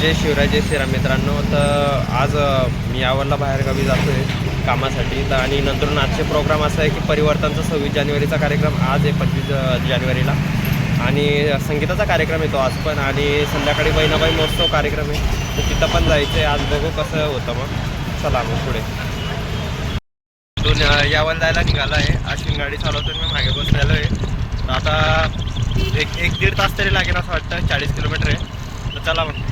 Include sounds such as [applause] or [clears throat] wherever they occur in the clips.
जय शिवराय जय श्रीराम मित्रांनो. तर आज मी यावरला बाहेरगावी जातो आहे कामासाठी. तर आणि नंतर आजचे प्रोग्राम असा आहे की परिवर्तनचा सव्वीस जानेवारीचा कार्यक्रम आज आहे पंचवीस जानेवारीला. आणि संगीताचा कार्यक्रम येतो आज पण. आणि संध्याकाळी बहिणाबाई महोत्सव कार्यक्रम आहे. तर तिथं पण जायचं आहे आज बघू कसं होतं मग. चला मग पुढे. दोन यावर जायला निघाला आहे अशी गाडी चालवतो मी. मागे बसलेलो आहे. तर आता एक एक दीड तास तरी लागेल असं वाटतं. चाळीस किलोमीटर आहे. तर चला मग.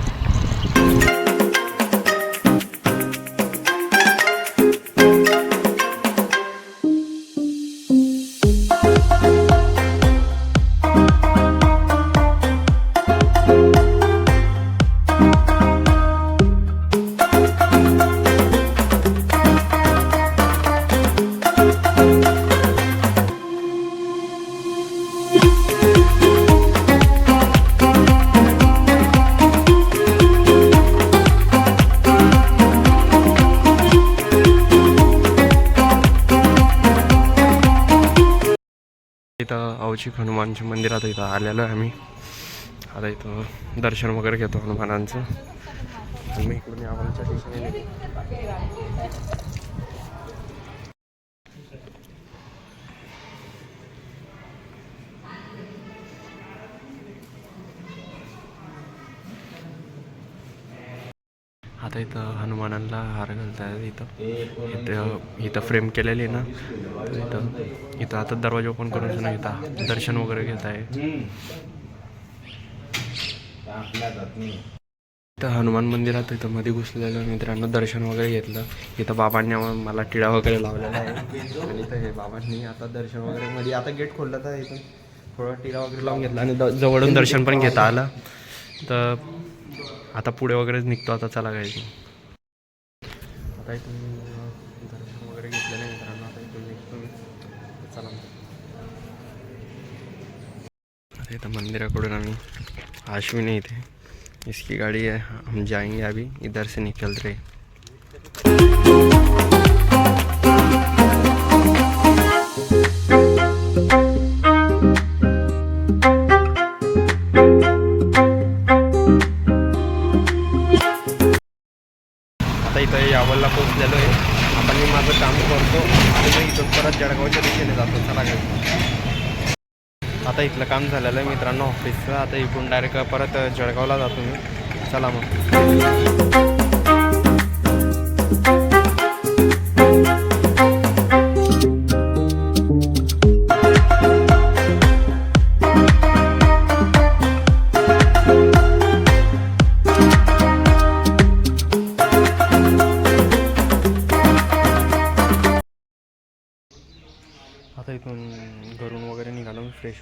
इथं हनुमानच्या मंदिरात इथं आलेलो आहे आम्ही. आता इथं दर्शन वगैरे घेतो हनुमानांचं. मी इकडून यावलच्या ठिकाणी आता इथं हनुमानांना हार घालतात इथं. इथं इथं फ्रेम केलेली आहे ना. तर इथं इथं आता दरवाजा ओपन करून ना इथं दर्शन वगैरे घेत आहे. इथं हनुमान मंदिरात इथं मध्ये घुसलेलं मित्रांनो दर्शन वगैरे घेतलं. इथं बाबांनी मला टिळा वगैरे लावलेला आहे. आणि इथं हे बाबांनी आता दर्शन वगैरे मध्ये आता गेट खोललं तर इथं थोडं टिळा वगैरे लावून घेतला आणि द- जवळून दर्शन पण घेता आलं. तर आता पुढे वगैरेच निघतो आता चला काय आता इथून दर्शन वगैरे घेतलं नाही मित्रांनो आता इथून निघतो मी चला आता इथं मंदिराकडून आम्ही अश्विनी इथे. इसकी गाड़ी है हम जाएंगे अभी इधर से निकल रहे. काम झालेलं आहे मित्रांनो. ऑफिसचं आता इकडून डायरेक्ट परत जळगावला जातो मी. चला मग.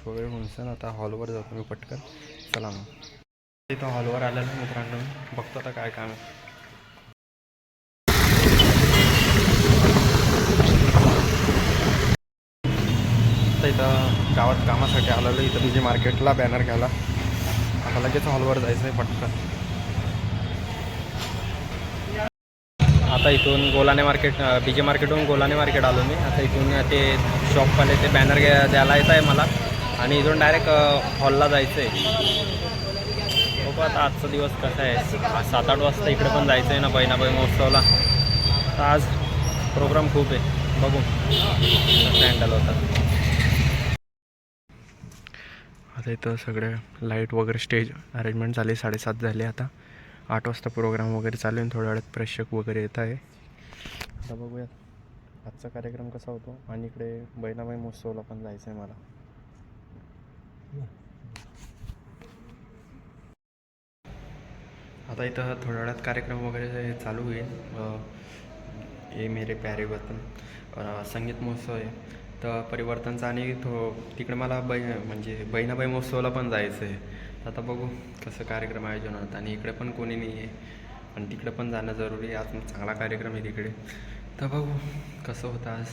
फ्रेश वगैरे होऊन आता हॉलवर जातो मी पटकन. चला मग. इथं हॉलवर आलेलं मित्रांनो. बघतो आता काय काम आहे. आता इथं गावात कामासाठी आलेलो इथं तुझी मार्केटला बॅनर घ्यायला. आता लगेच हॉलवर जायचं आहे पटकन. आता इथून गोलाने मार्केट बीजे मार्केटहून गोलाने मार्केट आलो मी. आता इथून ते शॉपवाले ते बॅनर घ्या द्यायला येत आहे मला. आणि इथून डायरेक्ट हॉलला जायचं आहे बघू आता आजचा दिवस कसा आहे. आज सात आठ वाजता इकडे पण जायचं आहे ना बहिणाबाई महोत्सवला. तर आज प्रोग्राम खूप आहे. बघू. कसं हँडल होतात आता इथं सगळे लाइट वगैरे स्टेज अरेंजमेंट झाली. साडेसात झाले आता. आठ वाजता प्रोग्राम वगैरे चालू आहे. थोड्या वेळात प्रेक्षक वगैरे येत आहे. आता बघूयात. आजचा कार्यक्रम कसा होतो. आणि इकडे बहिणाबाई महोत्सवला पण जायचं आहे मला. आता इथं थोड्या वेळात कार्यक्रम वगैरे चालू होईल. हे मेरे प्यारे वतन. संगीत महोत्सव आहे. तर परिवर्तनचा आणि थो तिकडे मला बै म्हणजे बहिणाबाई महोत्सवाला पण जायचं आहे. आता बघू कसं कार्यक्रम आयोजन होतं. आणि इकडे पण कोणी नाही आहे आणि तिकडे पण जाणं जरुरी आहे. आज चांगला कार्यक्रम आहे तिकडे. तर बघू कसं होतं आज.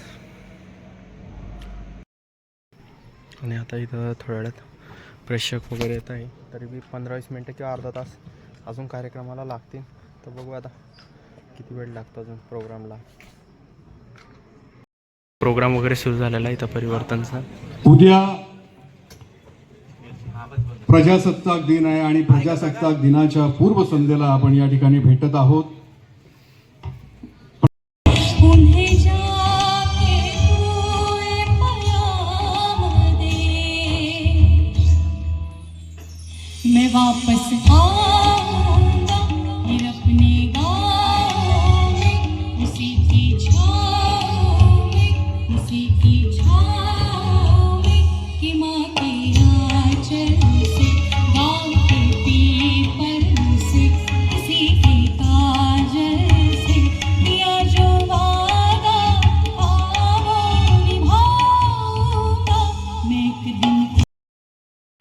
आणि आता इथं थोड्या वेळात प्रेक्षक वगैरे येत आहे. तरी बी पंधरा वीस मिनटं किंवा अर्धा तास अजून कार्यक्रमाला लागतील. तर बघू आता किती वेळ लागतो अजून प्रोग्रामला. प्रोग्राम वगैरे सुरू झालेला आहे इथं परिवर्तनचा. उद्या प्रजासत्ताक दिन आहे आणि प्रजासत्ताक दिनाच्या पूर्वसंध्येला आपण या ठिकाणी भेटत आहोत.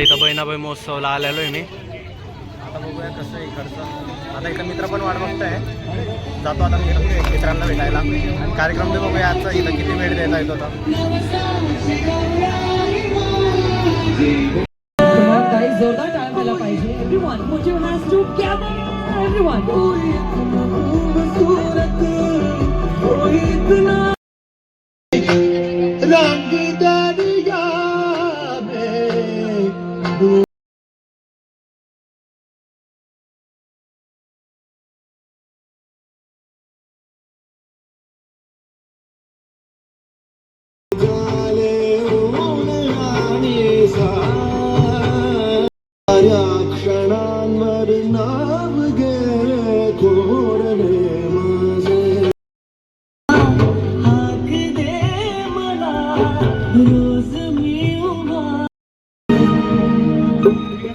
इथं बहिणाबाई महोत्सवला आलेलो आहे मी. आता बघूया कसं आहे इकडचं आता इथं मित्र पण वाट बघताय. जातो आता मित्र मित्रांना भेटायला. आणि कार्यक्रम बी बघूया आजचा. इथं किती वेळ देता येतो आता. जोरदार पाहिजे.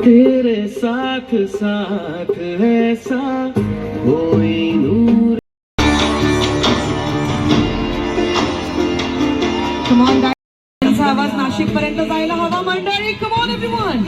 तेरे साथ साथ ऐसा कोई नाशिक पर्यंत जायला हवा मंडळी. कमॉन एव्हरीवन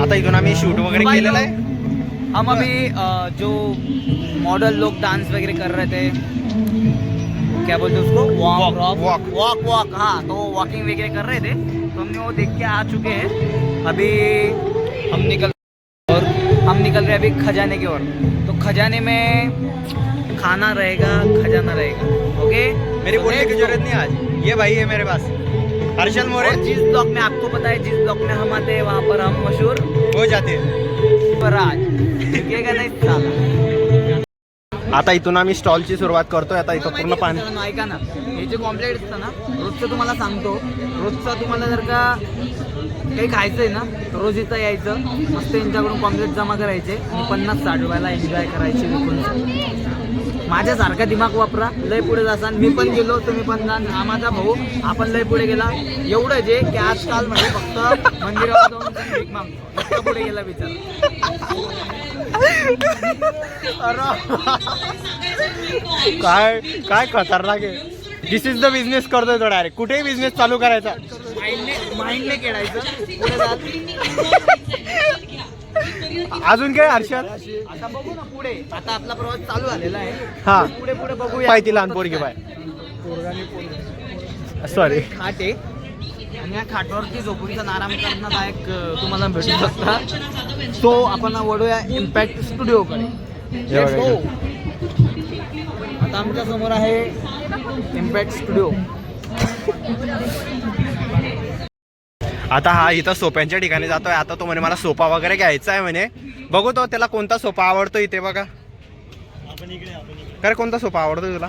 आता इथून आम्ही शूट वगैरे केलेलं आहे. हम अभी जो मॉडल लोग डांस वगैरह कर रहे थे क्या बोलते हैं उसको? Walk walk. वॉक वॉक हाँ तो वॉकिंग वगैरह कर रहे थे तो हमने वो देख के आ चुके हैं। अभी हम निकल और हम निकल रहे हैं अभी खजाने की ओर। तो खजाने में खाना रहेगा खजाना रहेगा। ओके मेरी बोलने की ज़रूरत नहीं आज। ये भाई है मेरे पास। हर्षल मोरे। जिस ब्लॉक में आपको पता है जिस ब्लॉक में हम आते हैं वहाँ पर हम मशहूर हो जाते हैं। पर आज टिकेगा नहीं? साला। आता इथून आम्ही स्टॉलची सुरुवात करतोय. आता इथं पूर्ण पाणी ऐका ना. हे जे कॉम्प्लेट असतं ना रोजचं तुम्हाला सांगतो. रोजचं तुम्हाला जर का काही खायचंय ना तर रोज इथं यायचं. मस्त यांच्याकडून कॉम्प्लेट जमा करायचे. आणि पन्नास साठ रुपयाला एन्जॉय करायचे विकून. माझ्यासारखा दिमाग वापरा. लय पुढे जासान. मी पण गेलो तुम्ही पण जा हा माझा भाऊ. आपण लय पुढे गेला. एवढं जे की आजकाल म्हणजे फक्त मंदिरावर जाऊन पुढे गेला काय काय खतरनाक आहे. दिस इज द बिझनेस करतोय तो डायरेक्ट कुठेही बिझनेस चालू करायचा. माइंडने खेळायचं. अजून काय हर्षद? आता बघू ना पुढे. आता आपला प्रवास चालू झालेला आहे. हा. पुढे पुढे बघूया. लहान पोरगी बाय. सॉरी खाट आणि या खाटावरती झोपूनचा आराम करण्यालायक अं, तुम्हाला भेटू शकता. तो आपण वळूया इम्पॅक्ट स्टुडिओकडे हे. आता आमच्यासमोर आहे इम्पॅक्ट स्टुडिओ आता हा इथं सोप्यांच्या ठिकाणी जातोय. आता तो म्हणे मला सोफा वगैरे घ्यायचा आहे म्हणे. बघू तो त्याला कोणता सोफा आवडतो इथे बघा. खरं कोणता सोफा आवडतो तुला?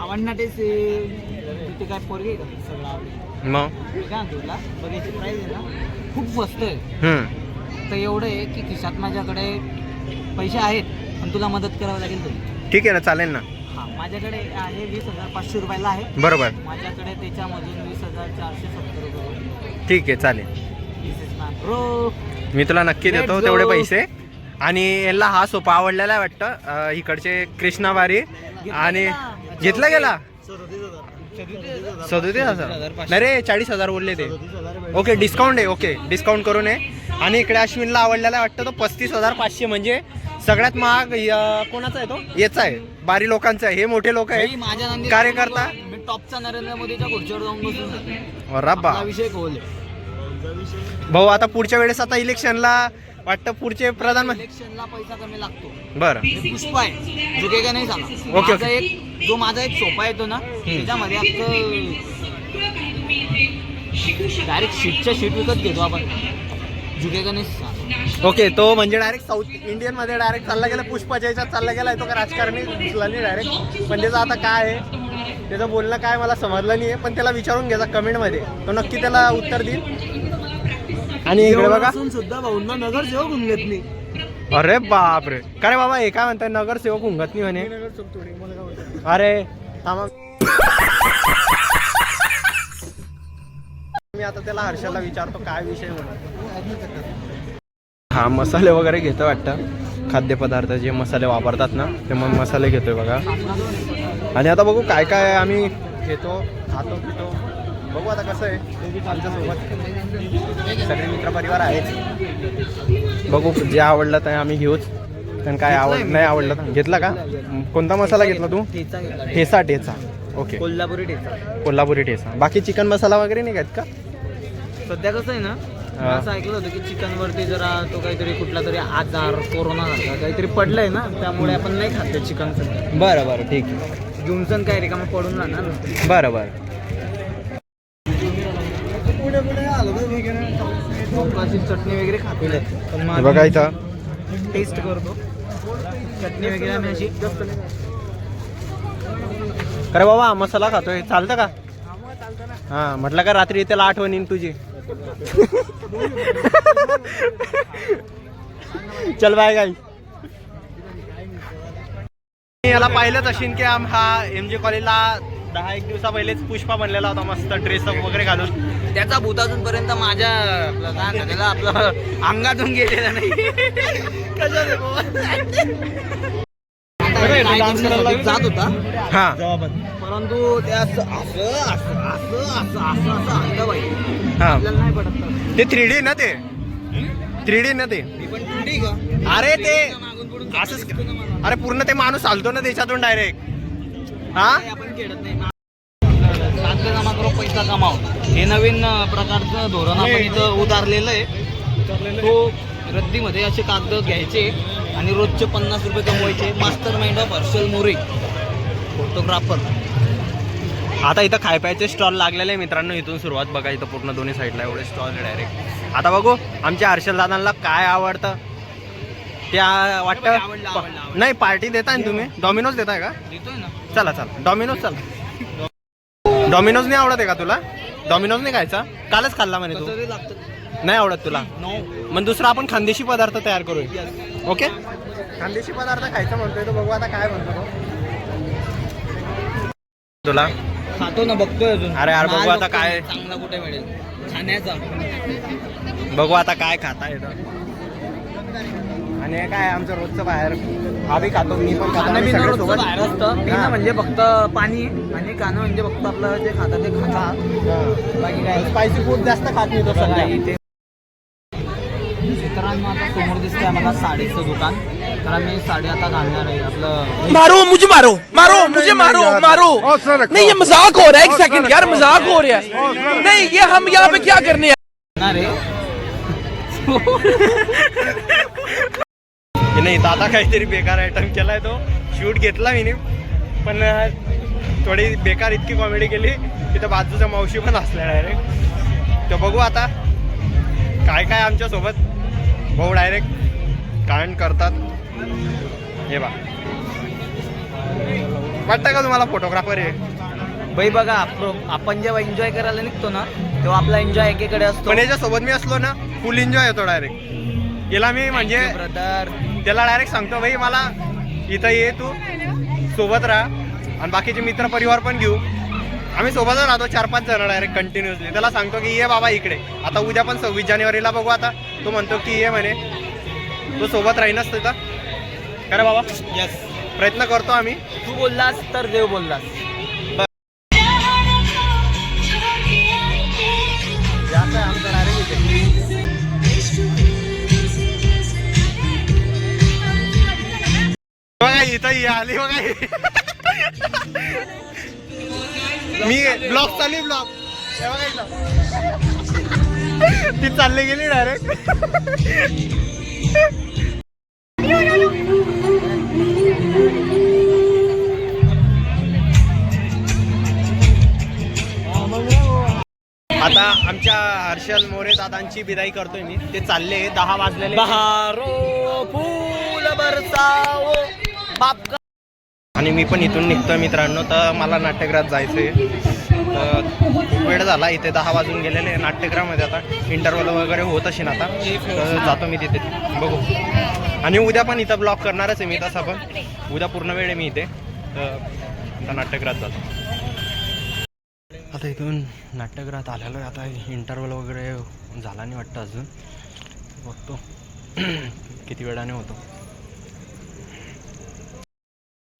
आवडणार काय पोरगी सगळं आवडेल मग? तुला बघायची प्राईस आहे ना खूप स्वस्त आहे. हम्म. तर एवढं आहे की खिशात माझ्याकडे पैसे आहेत पण तुला मदत करावं लागेल तुला. ठीक आहे ना चालेल ना. हा माझ्याकडे आहे वीस हजार पाचशे रुपयाला आहे. बरोबर. माझ्याकडे त्याच्यामधून वीस हजार चारशे सत्तर रुपये ठीक आहे चालेल. This is my bro. मी तुला नक्की Let's देतो go. तेवढे पैसे. आणि याला हा सोफा आवडलेला आहे वाटतं. अं, इकडचे कृष्णाबारी आणि घेतला गेला? सदोतीस हजार. नाही रे चाळीस हजार बोलले ते. ओके डिस्काउंट आहे ओके. डिस्काउंट करून आहे आणि इकडे अश्विनला आवडलेला वाटतं तो पस्तीस हजार पाचशे म्हणजे सगळ्यात महाग कोणाचा आहे तो? याचा आहे. बारी लोकांचा आहे. हे मोठे लोक आहे कार्यकर्ता. टॉपचा नरेंद्र मोदीच्या खुर्चीवर जाऊन बसून विषय आहे. भाऊ आता पुढच्या वेळेस आता इलेक्शनला वाटतं पुढचे प्रधानमंत्री इलेक्शनला पैसा कमी लागतो. बरं. हे पुष्पा आहे. झुके का नाही सांगा ओके, माझा एक जो माझा एक सोफा येतो ना त्याच्यामध्ये अख्खं डायरेक्ट शीटच्या शीट विकत घेतो आपण. झुके का नाही सांगा ओके तो म्हणजे डायरेक्ट साऊथ इंडियनमध्ये डायरेक्ट चालला गेला पुष्पाच्या याच्यात चालला गेला तो का राजकारणी दिसला नाही डायरेक्ट पण त्याचं आता काय आहे? त्याचं बोलणं काय मला समजलं नाही आहे पण त्याला विचारून घ्यायचा कमेंटमध्ये. तो नक्की त्याला उत्तर देईल. आणि इकडे बघा. सुद्धा भाऊंना नगरसेवक घेत नाही. अरे बापरे. का रे बाबा हे काय म्हणतात नगरसेवक हुंगत नाही म्हणे. अरे थांबा. मी आता त्याला हर्षाला विचारतो काय विषय म्हणून हा मसाले वगैरे घेतो वाटतं. खाद्यपदार्थ जे मसाले वापरतात ना ते मग मसाले घेतोय बघा. आणि आता बघू काय काय आम्ही घेतो खातो पितो. बघू आता कसं आहे. आमच्यासोबत सगळे मित्रपरिवार आहेत. बघू जे आवडलं ते आम्ही घेऊच. पण काय आवड नाही आवडलं घेतला का? कोणता मसाला घेतला तू? ठेचा ठेचा ओके. कोल्हापुरी ठेचा. कोल्हापुरी ठेचा. बाकी चिकन मसाला वगैरे नाही घेत का? सध्या कसं आहे ना. असं ऐकलं होतं की चिकन वरती जरा तो काहीतरी कुठला तरी आजार कोरोना झाला काहीतरी पडलंय ना त्यामुळे आपण नाही खाते चिकन बरं बरं. ठीक आहे. जुमसन काय रिकामा पडून राहणार ना. बरं बरं. अशी चटणी वगैरे खाते पण मग बघा इथं. टेस्ट करतो. चटणी वगैरे आम्ही अशी. अरे बाबा मसाला खातोय. चालतं का? हा म्हटलं का रात्री त्याला आठवण येईन तुझी. चल बाय गाई याला पाहिलंच असेल की आम हा एम जे कॉलेजला दहा एक दिवसा पहिलेच पुष्पा बनलेला होता मस्त ड्रेस वगैरे घालून. त्याचा भूत अजूनपर्यंत माझ्या काय त्याला आपलं अंगातून गेलेला नाही. डान्स करायला लागला? जात होता. हा. परंतु त्या असं असं असं असं असं असं हा. आपल्याला नाही पडत तर. ते थ्री डी ना ते? थ्री डी ना ते? पण अरे ते मागून पुढून असंच. अरे पूर्ण ते माणूस चालतो ना त्याच्यातून डायरेक्ट हा? आपण खेळत नाही. साध्य जमा करो पैसा कमाव हे नवीन प्रकारचं धोरण आपण इथं उतारलेलं आहे. तो रद्दीमध्ये असे कागद घ्यायचे आणि रोजचे पन्नास रुपये कमवायचे. Master mind of Harshal More photographer. आता इथं खाय प्यायचे स्टॉल लागलेले आहे मित्रांनो. इथून सुरुवात बघा इथं पूर्ण दोन्ही साईडला एवढे स्टॉल डायरेक्ट आता बघू आमच्या हर्षल दादांना काय आवडतं? त्या वाटतं. नाही पार्टी देताय ना तुम्ही? डॉमिनोज देताय का? देतोय ना. चला चला. डॉमिनोज चला. डॉमिनोज नाही आवडत आहे का तुला? डॉमिनोज नाही खायचा? कालच खाल्ला म्हणे तू. नाही आवडत तुला? नो मग दुसरा आपण खानदेशी पदार्थ तयार करूया. ओके खानदेशी पदार्थ खायचा म्हणतोय तो बघू आता काय म्हणतो. तुला? खातो ना बघतोय अजून. अरे यार, बघू आता काय- चांगला कुठे मिळेल? खाण्याचा. बघू आता काय खाता येतं. आणि हे काय आमचं रोजचं बाहेर आम्ही खातो मी पण खातो खाणं आम्ही सगळे सोबत. बाहेर असतं. पिणं हा. म्हणजे फक्त पाणी आणि खाणं म्हणजे फक्त आपलं जे खातं ते खाता बाकी काय? स्पायसी फूड जास्त खात नाही तो सगळा. नाही ते मित्रांनो आता समोर दिसतंय आम्हाला साडीचं दुकान. तर आम्ही साडी आता घालणार आहे. आपलं मारो मुझे मारो. मारो मुझे मारो मारो. नहीं ये मजाक हो रहा है एक सेकंड यार मजाक हो रहा है। नहीं ये हम यहाँ पे क्या करने आए? घालणार आहे की नाही दादा काहीतरी बेकार आयटम केलाय तो. शूट घेतला मी पण थोडी बेकार इतकी कॉमेडी केली की त्या बाजूच्या मावशी पण असल्या डायरेक्ट तर बघू आता काय काय आमच्यासोबत. भाऊ डायरेक्ट कांड करतात. हे बा वाटतं का तुम्हाला फोटोग्राफर आहे बाई बघा आप- आपण जेव्हा एन्जॉय करायला निघतो ना तेव्हा आपला एन्जॉय एकेकडे असतो. पण याच्या सोबत मी असलो ना फुल एन्जॉय येतो डायरेक्ट याला मी म्हणजे ब्रदर त्याला डायरेक्ट सांगतो भाई मला इथं ये तू सोबत राहा आणि बाकीचे मित्र परिवार पण घेऊ. आम्ही सोबतच राहतो चार पाच जण डायरेक्ट कंटिन्युअसली त्याला सांगतो की ये बाबा इकडे आता उद्या पण सव्वीस जानेवारीला बघू आता. तो म्हणतो की ये म्हणे तो सोबत राहीनच तिथं. खरं बाबा यस प्रयत्न करतो आम्ही. तू बोललास तर देव बोललास. इथं ही आली बघा ही. मी ब्लॉग चालू ब्लॉग. ती चालली गेली डायरेक्ट आता आमच्या हर्षल मोरे दादांची विदाई करतोय मी. ते चालले दहा वाजलेले. बहारो फूल बरसाओ बाप आणि मी पण इथून निघतोय मित्रांनो तर मला नाट्यगृहात जायचंय. तर वेळ झाला इथे दहा वाजून गेलेले नाट्यगृहामध्ये आता. इंटरव्हल वगैरे होत असेल आता तर जातो मी तिथे. बघू. आणि उद्या पण इथं ब्लॉक करणारच आहे मी तसा पण. उद्या पूर्ण वेळ आहे मी इथे. तर आता नाट्यगृहात जातो. आता इथून नाट्यगृहात आलेलो आहे. आता इंटरव्हल वगैरे झाला नाही वाटतं अजून. बघतो. [clears throat] किती वेळाने होतो.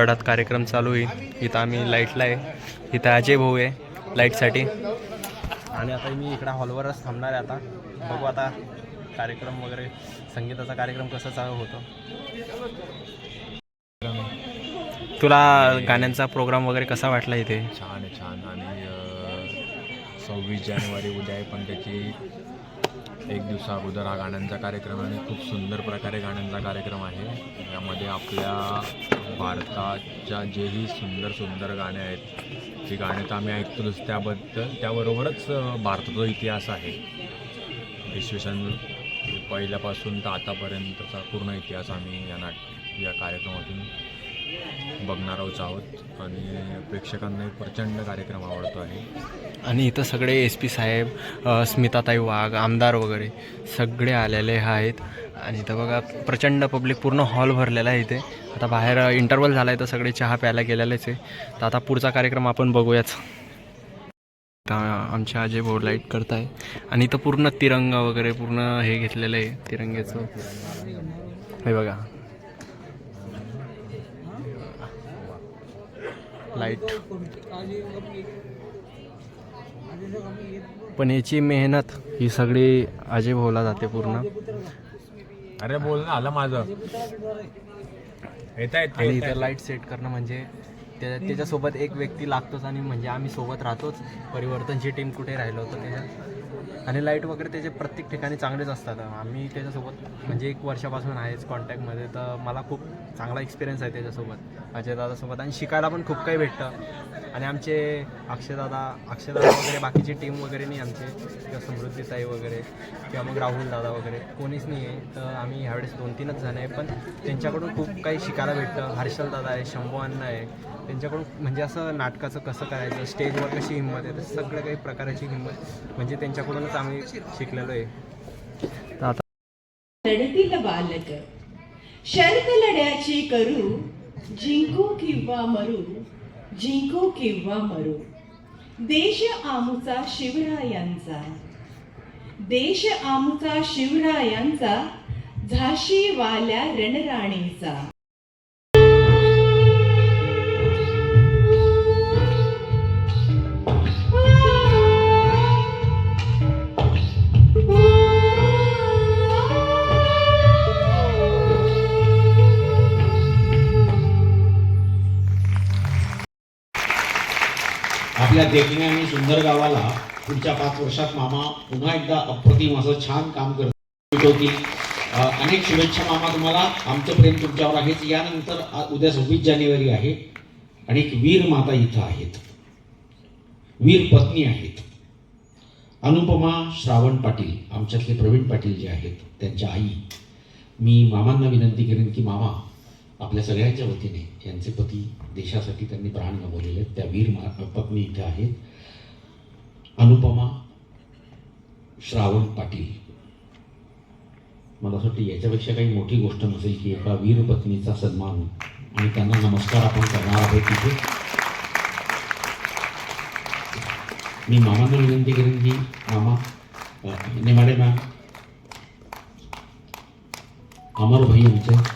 गडात कार्यक्रम चालू आहे. इथं आम्ही लाईटला आहे. इथं अजय भाऊ आहे लाईटसाठी आणि आता मी इकडं हॉलवरच थांबणार आहे आता. बघू आता कार्यक्रम वगैरे संगीताचा कार्यक्रम कसा चालू होतो. तुला गाण्यांचा प्रोग्राम वगैरे कसा वाटला इथे? छान आहे छान. आणि सव्वीस जानेवारी उद्या आहे पण त्याची एक दिवसा अगोदर हा गाण्यांचा कार्यक्रम आणि खूप सुंदर प्रकारे गाण्यांचा कार्यक्रम आहे. यामध्ये आपल्या भारताच्या जेही सुंदर सुंदर गाणे आहेत ती गाणे तर आम्ही ऐकतोच. त्याबद्दल त्याबरोबरच भारताचा इतिहास आहे. इसवी सन पहिल्यापासून तर आतापर्यंतचा पूर्ण इतिहास आम्ही या नाट या कार्यक्रमातून बघणार आहोत आणि प्रेक्षकांना एक प्रचंड कार्यक्रम आवडतो आहे. आणि इथं सगळे एस पी साहेब स्मिताताई वाघ आमदार वगैरे सगळे आलेले आहेत. आणि इथं बघा प्रचंड पब्लिक पूर्ण हॉल भरलेला आहे इथे. आता बाहेर इंटरवल झाला आहे तर सगळे चहा प्यायला गेलेलेच आहे. तर आता पुढचा कार्यक्रम आपण बघूयाच आता आमच्या अजय बोर्ड लाइट करताय. आणि इथं पूर्ण तिरंगा वगैरे पूर्ण हे घेतलेलं आहे तिरंग्याचं हे बघा. लाइट. पण याची मेहनत ही सगळी अजय भाऊला जाते पूर्ण. अरे बोल ना आलं माझं. येत आहेत आणि इथं लाइट सेट करणं म्हणजे त्या त्याच्यासोबत एक व्यक्ती लागतोच आणि म्हणजे आम्ही सोबत राहतोच. परिवर्तनची टीम कुठे राहिलो होतं त्याच्यात? आणि लाइट वगैरे त्याचे प्रत्येक ठिकाणी चांगलेच असतात. आम्ही त्याच्यासोबत म्हणजे एक वर्षापासून आहेच कॉन्टॅक्टमध्ये तर मला खूप चांगला एक्सपिरियन्स आहे त्याच्यासोबत अजयदादासोबत. आणि शिकायला पण खूप काही भेटतं. आणि आमचे अक्षयदादा अक्षयदादा वगैरे बाकीची टीम वगैरे नाही आमचे. किंवा समृद्धीताई वगैरे किंवा मग राहुल दादा वगैरे कोणीच नाही आहे. तर आम्ही ह्यावेळेस दोन तीनच जण आहे. पण त्यांच्याकडून खूप काही शिकायला भेटतं. हर्षल दादा आहे शंभू अण्णा आहे. त्यांच्याकडून म्हणजे असं नाटकाचं कसं करायचं स्टेजवर कशी हिंमत आहे तर सगळ्या काही प्रकाराची हिंमत. म्हणजे त्यांच्याकडूनच आम्ही शिकलेलो आहे. लढतील बालक. शर्त लढ्याची करू जिंकू किंवा मरू जिंकू किंवा मरू. देश आमचा शिवरायांचा. देश आमचा शिवरायांचा झाशी वाल्या रणराणीचा. देखणे आणि सुंदर गावाला पुढच्या पाच वर्षात मामा पुन्हा एकदा अप्रतिम असं छान काम करतो की अनेक शुभेच्छा मामा तुम्हाला. आमचं प्रेम तुमच्यावर आहेच यानंतर उद्या सव्वीस जानेवारी आहे आणि एक वीर माता इथं आहेत. वीर पत्नी आहेत. अनुपमा श्रावण पाटील आमच्यातले प्रवीण पाटील जे आहेत त्यांच्या आई. मी मामांना विनंती करेन की मामा आपल्या सगळ्यांच्या वतीने यांचे पती देशासाठी त्यांनी प्राण गमावलेले आहेत. त्या वीर पत्नी इथे आहेत. अनुपमा श्रावण पाटील. मला असं वाटतं याच्यापेक्षा काही मोठी गोष्ट नसेल की एका वीर पत्नीचा सन्मान आणि त्यांना नमस्कार आपण करणार आहोत तिथे. मी मामांना विनंती करेन की मामा नेमाडे मॅम. अमर भाई यांचे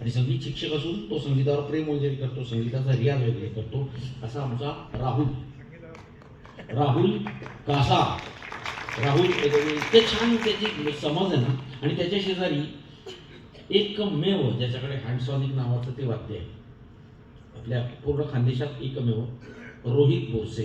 आणि संगीत शिक्षक असून तो संगीतावर प्रेम वगैरे करतो संगीताचा रियाज वगैरे करतो असा आमचा राहुल. राहुल कासा. राहुल इतके छान त्याची समज आहे ना आणि त्याच्या शेजारी एकमेव ज्याच्याकडे हँडसॉनिक नावाचं ते वाद्य आहे. आपल्या पूर्ण खानदेशात एकमेव रोहित भोसे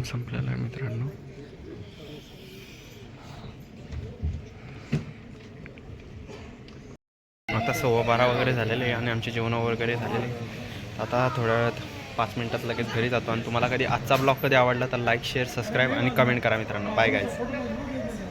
कार्यक्रम संपलेला आहे मित्रांनो. आता सव्वा बारा वगैरे झालेले आहे आणि आमचे जेवण वगैरे झालेले आहे. आता थोड्या वेळात पाच मिनटात लगेच घरी जातो आणि तुम्हाला कधी आजचा ब्लॉग कधी आवडला तर लाईक शेअर सबस्क्राईब आणि कमेंट करा मित्रांनो. Bye guys